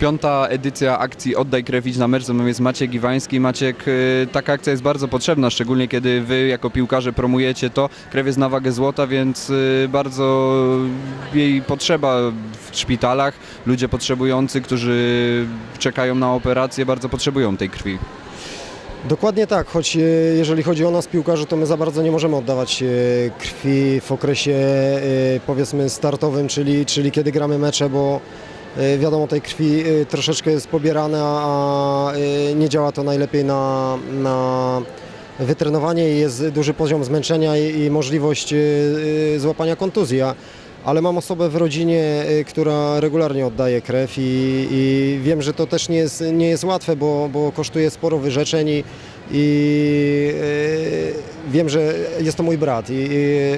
Piąta edycja akcji Oddaj krew, idź na mecz. Ze mną jest Maciek Iwański. Maciek, y, taka akcja jest bardzo potrzebna, szczególnie kiedy wy jako piłkarze promujecie to. Krew jest na wagę złota, więc y, bardzo jej potrzeba w szpitalach. Ludzie potrzebujący, którzy czekają na operację, bardzo potrzebują tej krwi. Dokładnie tak, choć e, jeżeli chodzi o nas piłkarzy, to my za bardzo nie możemy oddawać krwi w okresie powiedzmy startowym, czyli, czyli kiedy gramy mecze, bo wiadomo tej krwi e, troszeczkę jest pobierane, a e, nie działa to najlepiej na, na wytrenowanie i jest duży poziom zmęczenia i, i możliwość e, e, złapania kontuzji. A- ale mam osobę w rodzinie, y, która regularnie oddaje krew i, i wiem, że to też nie jest, nie jest łatwe, bo, bo kosztuje sporo wyrzeczeń i, i y, wiem, że jest to mój brat i, i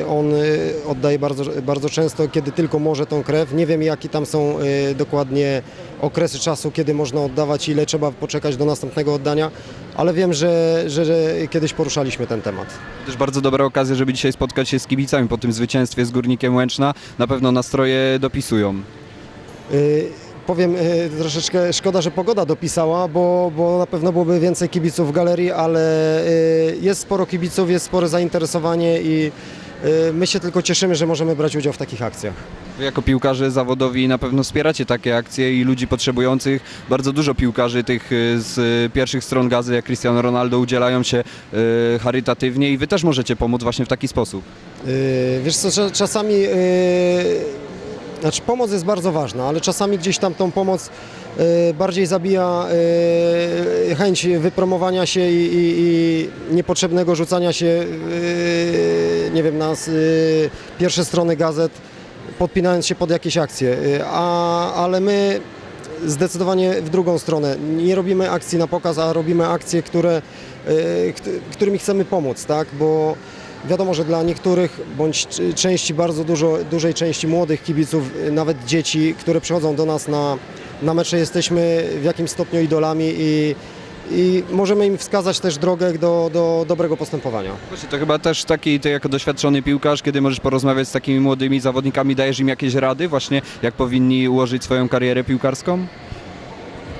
on y, oddaje bardzo, bardzo często, kiedy tylko może tą krew. Nie wiem, jakie tam są dokładnie okresy czasu, kiedy można oddawać, ile trzeba poczekać do następnego oddania, ale wiem, że, że, że kiedyś poruszaliśmy ten temat. Też bardzo dobra okazja, żeby dzisiaj spotkać się z kibicami po tym zwycięstwie z Górnikiem Łęczna. Na pewno nastroje dopisują. Y, Powiem y, troszeczkę szkoda, że pogoda dopisała, bo, bo na pewno byłoby więcej kibiców w galerii, ale y, jest sporo kibiców, jest spore zainteresowanie i y, my się tylko cieszymy, że możemy brać udział w takich akcjach. Wy jako piłkarze zawodowi na pewno wspieracie takie akcje i ludzi potrzebujących. Bardzo dużo piłkarzy tych y, z pierwszych stron gazy, jak Cristiano Ronaldo, udzielają się y, charytatywnie i wy też możecie pomóc właśnie w taki sposób. Y, Wiesz co, cza- czasami, znaczy pomoc jest bardzo ważna, ale czasami gdzieś tam tą pomoc bardziej zabija chęć wypromowania się i, i, i niepotrzebnego rzucania się, y, nie wiem, na pierwsze strony gazet, podpinając się pod jakieś akcje, Y, a, ale my zdecydowanie w drugą stronę. Nie robimy akcji na pokaz, a robimy akcje, które, y, kt- którymi chcemy pomóc, tak? Bo wiadomo, że dla niektórych bądź części bardzo dużo, dużej części młodych kibiców, y, nawet dzieci, które przychodzą do nas na, na mecze, jesteśmy w jakimś stopniu idolami i, i możemy im wskazać też drogę do, do dobrego postępowania. Właśnie, to chyba też taki, ty jako doświadczony piłkarz, kiedy możesz porozmawiać z takimi młodymi zawodnikami, dajesz im jakieś rady właśnie, jak powinni ułożyć swoją karierę piłkarską?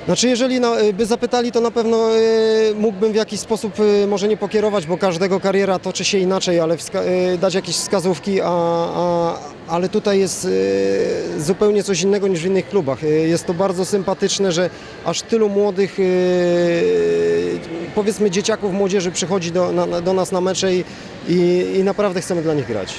Znaczy, jeżeli no, y, by zapytali, to na pewno y, mógłbym w jakiś sposób y, może nie pokierować, bo każdego kariera toczy się inaczej, ale y, dać jakieś wskazówki, a, a, ale tutaj jest y, zupełnie coś innego niż w innych klubach. Y, Jest to bardzo sympatyczne, że aż tylu młodych, y, powiedzmy dzieciaków, młodzieży przychodzi do, na, do nas na mecze i, i, i naprawdę chcemy dla nich grać.